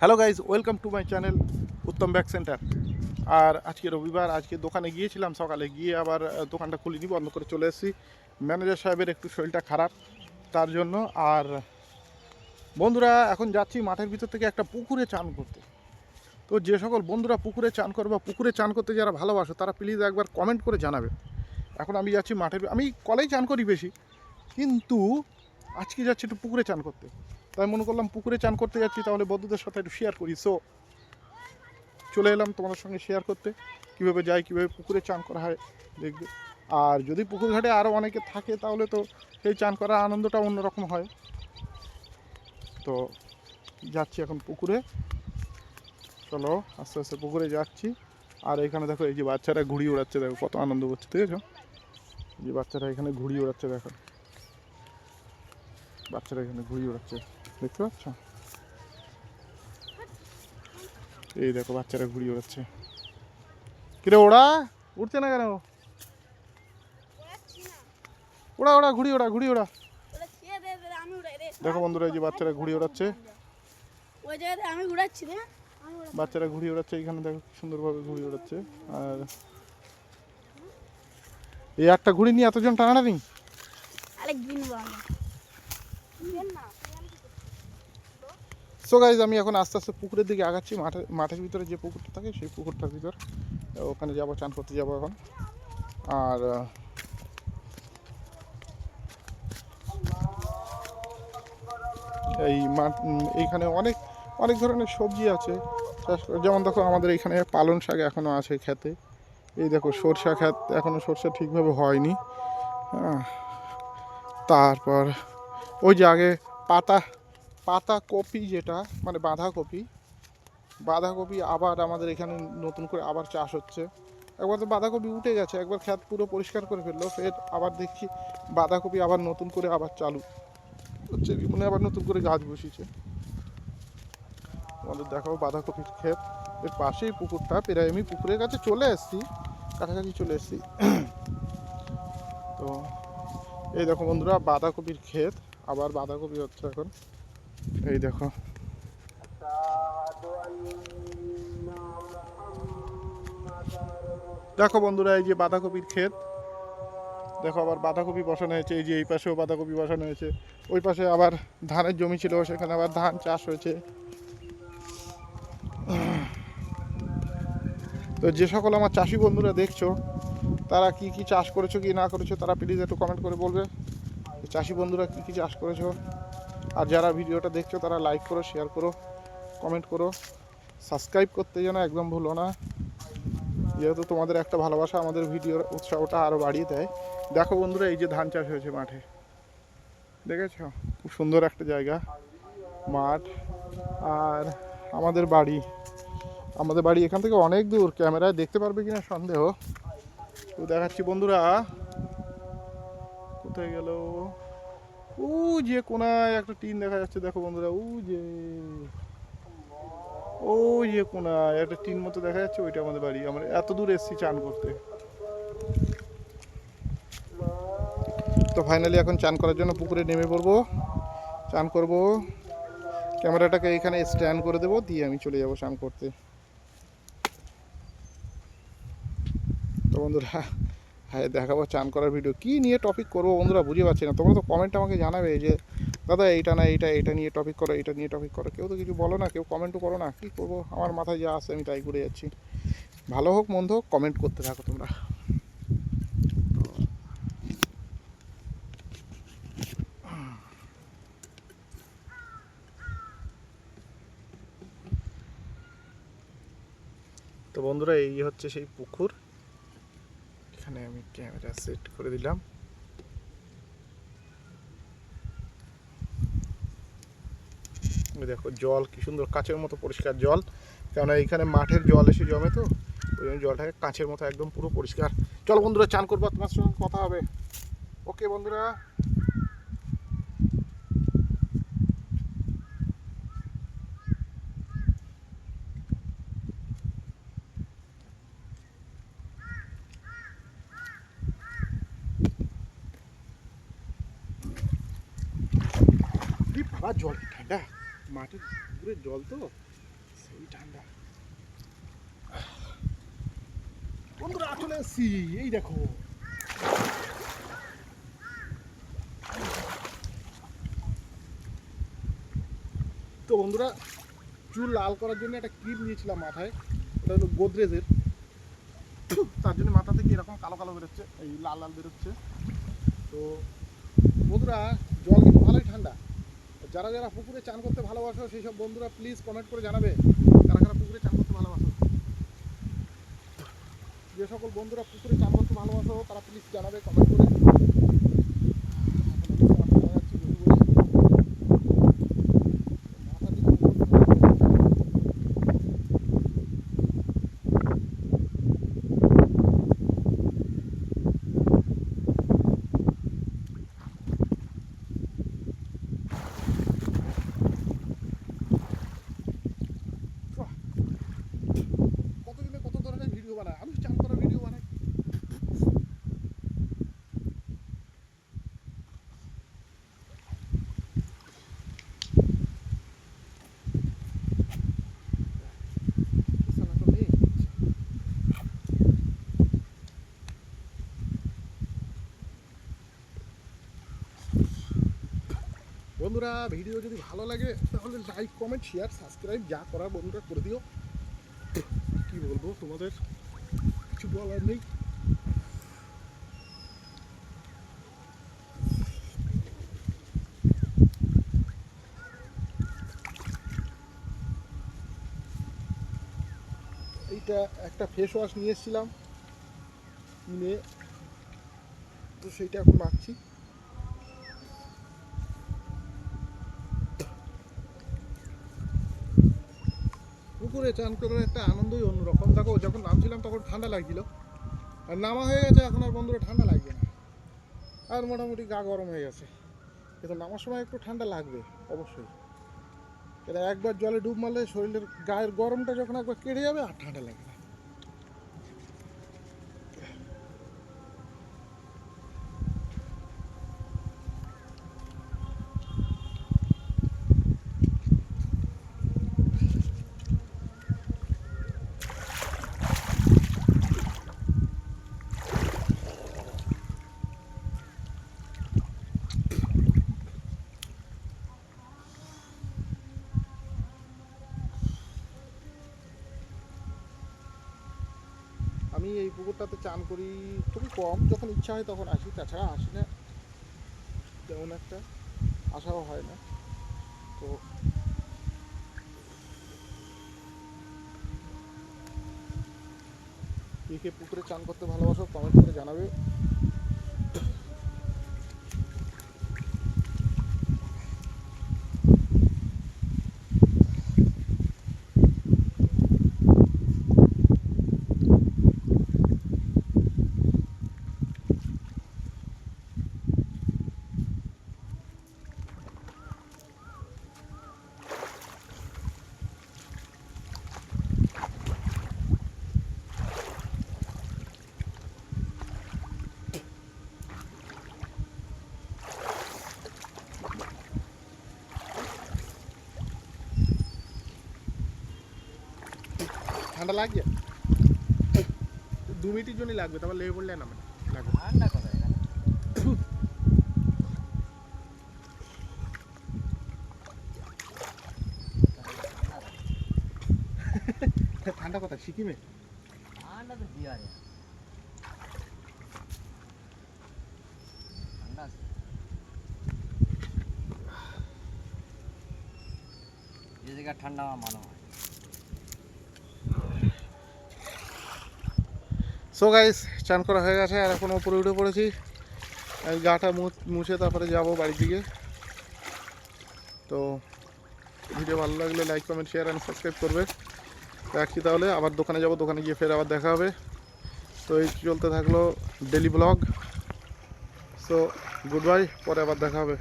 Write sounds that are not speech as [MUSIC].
Hello guys welcome to my channel Uttam back centre আর আজকে রবিবার, আজকে দোকানে গিয়েছিলাম, সকালে গিয়ে আবার দোকানটা খুলিনি বন্ধ করে চলে এসেছি। ম্যানেজার সাহেবের একটু শরীরটা খারাপ, তার জন্য। আর বন্ধুরা, এখন যাচ্ছি মাঠের ভিতর থেকে একটা পুকুরে চান করতে। তো যে সকল বন্ধুরা পুকুরে চান করো বা পুকুরে চান করতে যারা ভালোবাসো, তারা প্লিজ একবার কমেন্ট করে জানাবে। এখন আমি যাচ্ছি মাঠের, আমি কলেই চান করি বেশি, কিন্তু আজকে যাচ্ছি একটু পুকুরে চান করতে। তাই মনে করলাম পুকুরে চান করতে যাচ্ছি, তাহলে বন্ধুদের সাথে একটু শেয়ার করি। সো চলে এলাম তোমাদের সঙ্গে শেয়ার করতে। কীভাবে যাই কীভাবে পুকুরে চান করা হয়, দেখবে। আর যদি পুকুর ঘাটে আরও অনেকে থাকে, তাহলে তো সেই চান করার আনন্দটা অন্যরকম হয়। তো, যাচ্ছি এখন পুকুরে। চলো, আস্তে আস্তে পুকুরে যাচ্ছি। আর এখানে দেখো, এই যে বাচ্চারা ঘুড়ি ওড়াচ্ছে, দেখো কত আনন্দ করছে ঠিক আছে যে বাচ্চারা এখানে ঘুড়ি ওড়াচ্ছে, দেখো। বাচ্চারা এখানে ঘুরিয়ে ওড়াচ্ছে দেখতে পাচ্ছ? এই দেখো বাচ্চারা ঘুরিয়ে ওড়াচ্ছে কিরে ওড়া? উঠছে না কেন? ওড়া ওড়া ঘুড়ি ওড়া ঘুড়ি ওড়া। ওটা ছেড়ে দে, দে, আমি উড়াই রে। দেখো বন্ধুরা এই যে বাচ্চারা ঘুড়ি ওড়াচ্ছে বাচ্চারা ঘুড়ি ওড়াচ্ছে এখানে দেখো সুন্দরভাবে ঘুড়ি ওড়াচ্ছে আর এই একটা ঘুড়ি নিয়ে এতজন টানাটানি আরে গিনবো আমি গিন না সো গাইজ আমি এখন আস্তে আস্তে পুকুরের দিকে আগাচ্ছি। মাঠে মাঠের ভিতরে যে পুকুরটা থাকে, সেই পুকুরটার ভিতর। ওখানে যাব, চান করতে যাব এখন। আর এই মাঠ এইখানে অনেক অনেক ধরনের সবজি আছে। যেমন দেখো, আমাদের এখানে পালন শাক এখনও আছে খেতে। এই দেখো, সরষা ক্ষেত এখনও সরষা ঠিকভাবে হয়নি। হ্যাঁ তারপর ওই যে আগে পাতা পাতা কপি যেটা মানে বাঁধাকপি বাঁধাকপি আবার আমাদের এখানে নতুন করে আবার চাষ হচ্ছে। একবার তো বাঁধাকপি উঠে গেছে, একবার ক্ষেত পুরো পরিষ্কার করে ফেলল, ফের আবার দেখছি বাঁধাকপি আবার নতুন করে আবার চালু। হচ্ছে মানে আবার নতুন করে গাছ বসিয়েছে। আমাদের দেখাও বাঁধাকপির ক্ষেত। এর পাশেই পুকুরটা, প্রায় আমি পুকুরের কাছে চলে এসেছি, কাছাকাছি চলে এসেছি। তো এই দেখো বন্ধুরা, বাঁধাকপির ক্ষেত। আবার বাঁধাকপি হচ্ছে এখন। এই দেখো। দেখো বন্ধুরা এই যে বাঁধাকপির ক্ষেত। দেখো আবার বাঁধাকপি বসানো হয়েছে এই যে এই পাশেও বাঁধাকপি বসানো হয়েছে। ওই পাশে আবার ধানের জমি ছিল সেখানে আবার ধান চাষ হয়েছে। তো যে সকল আমার চাষি বন্ধুরা দেখছ তারা কি কি চাষ করেছ কি না করেছ তারা প্লিজ একটু কমেন্ট করে বলবে। চাষি বন্ধুরা কি কি চাষ করেছ? আর যারা ভিডিওটা দেখছ, তারা লাইক করো শেয়ার করো কমেন্ট করো। সাবস্ক্রাইব করতে যেন একদম ভুলো না। যেহেতু তোমাদের একটা ভালোবাসা, আমাদের ভিডিওর উৎসাহটা আরও বাড়িয়ে দেয়। দেখো বন্ধুরা, এই যে ধান চাষ হয়েছে মাঠে। দেখেছ? খুব সুন্দর একটা জায়গা, মাঠ। আর আমাদের বাড়ি আমাদের বাড়ি এখান থেকে অনেক দূর। ক্যামেরায় দেখতে পারবে কিনা সন্দেহ। তো দেখাচ্ছি বন্ধুরা। কোথায় গেল। ও যে কোনায় একটা টিন দেখা যাচ্ছে, দেখো বন্ধুরা ও যে। ও যে কোনায় একটা টিন মতো দেখা যাচ্ছে, ওইটা আমাদের বাড়ি। আমরা এত দূর এসেছি চান করতে। তো ফাইনালি এখন চান করার জন্য পুকুরে নেমে পড়ব। চান করব। ক্যামেরাটাকে এখানে স্ট্যান্ড করে দেবো, দিয়ে আমি চলে যাব চান করতে। তো বন্ধুরা হ্যাঁ দেখাবো, চান করার ভিডিও কি নিয়ে টপিক করব বন্ধুরা বুঝে পাচ্ছি না। তোমরা তো কমেন্ট আমাকে জানাবে যে, দাদা, এইটা না, এইটা এটা নিয়ে টপিক করো এটা নিয়ে টপিক করো। কেউ তো কিছু বলো না, কেউ কমেন্টও করো না। কী করব? আমার মাথায় যা আসে আমি তাই করে যাচ্ছি। ভালো হোক, মন্দ হোক কমেন্ট করতে থাকো তোমরা। তো বন্ধুরা, এই হচ্ছে সেই পুকুর। এখানে আমি ক্যামেরা সেট করে দিলাম। দেখো জল, কি সুন্দর কাঁচের মতো পরিষ্কার জল। কেননা এইখানে মাঠের জল এসে জমে তো, ওই জন্য জলটাকে কাঁচের মতো একদম পুরো পরিষ্কার। চলো বন্ধুরা, চান করব, তোমার সঙ্গে কথা হবে। ওকে বন্ধুরা। জল। ঠান্ডা? মাটির পুকুরের জল তো? সেই ঠান্ডা। বন্ধুরা, চলে এসছি। এই দেখো। তো বন্ধুরা, চুল লাল করার জন্য একটা ক্রিম নিয়েছিলাম মাথায়। ওটা হলো গোদরেজের। তার জন্য মাথা থেকে এরকম কালো কালো বেরোচ্ছে, এই লাল লাল বেরোচ্ছে। তো বন্ধুরা, জল কিন্তু ভালোই ঠান্ডা। যারা যারা পুকুরে চান করতে ভালোবাসো সেই সব বন্ধুরা প্লিজ কমেন্ট করে জানাবে। কারা কারা পুকুরে চান করতে ভালোবাসো? যে সকল বন্ধুরা পুকুরে চান করতে ভালোবাসো, তারা প্লিজ জানাবে কমেন্ট করে এখন আমি চান করে যাচ্ছি বসে বসে। মাথা দিকে কতজনে কত ধরনের ভিডিও বানায়। আমি চান করার ভিডিও বানাই। বন্ধুরা ভিডিও যদি ভালো লাগে, তাহলে লাইক কমেন্ট শেয়ার সাবস্ক্রাইব যা করার বন্ধুরা করে দিও। কি বলব তোমাদের? কিছু বলার নেই এইটা একটা ফেস ওয়াশ নিয়ে এসেছিলাম। নিয়ে তো সেইটা এখন মাখছি পুকুরে চান করার একটা আনন্দই অন্যরকম। দেখো, যখন নামছিলাম তখন ঠান্ডা লাগছিল। আর নামা হয়ে গেছে, এখন আর বন্ধুরা ঠান্ডা লাগবে না। আর মোটামুটি গা গরম হয়ে গেছে। কিন্তু নামার সময় একটু ঠান্ডা লাগবে, অবশ্যই। এটা একবার জলে ডুব মারলে শরীরের গায়ের গরমটা যখন একবার কেটে যাবে, আর ঠান্ডা লাগবে আমি এই পুকুরটাতে চান করি খুবই কম, যখন ইচ্ছা হয় তখন আসি। তাছাড়া আসি না তেমন একটা আসাও হয় না। তো কে কে পুকুরে চান করতে ভালোবাসো কমেন্ট করে জানাবে। ঠান্ডা লাগছে? দু মিনিটের জন্যই লাগবে তারপর লেগে পড়লে না। লাগবে। ঠান্ডা কথা [LAUGHS] ঠান্ডা কথা সিকিমে? ঠান্ডা তো বিহারে। ঠান্ডা আছে। যে জায়গায় ঠান্ডা আমার মনে হয় সো গাইস চান করা হয়ে গেছে, আর এখন উপরে উঠে পড়েছি। গাটা মুছে তারপরে যাব বাড়ির দিকে। তো, ভিডিও ভালো লাগলে like comment share and subscribe করবে। রাখছি তাহলে, আবার দোকানে যাব, দোকানে গিয়ে ফের আবার দেখা হবে। তো, এই চলতে থাকল daily blog so good bye পরে আবার দেখা হবে।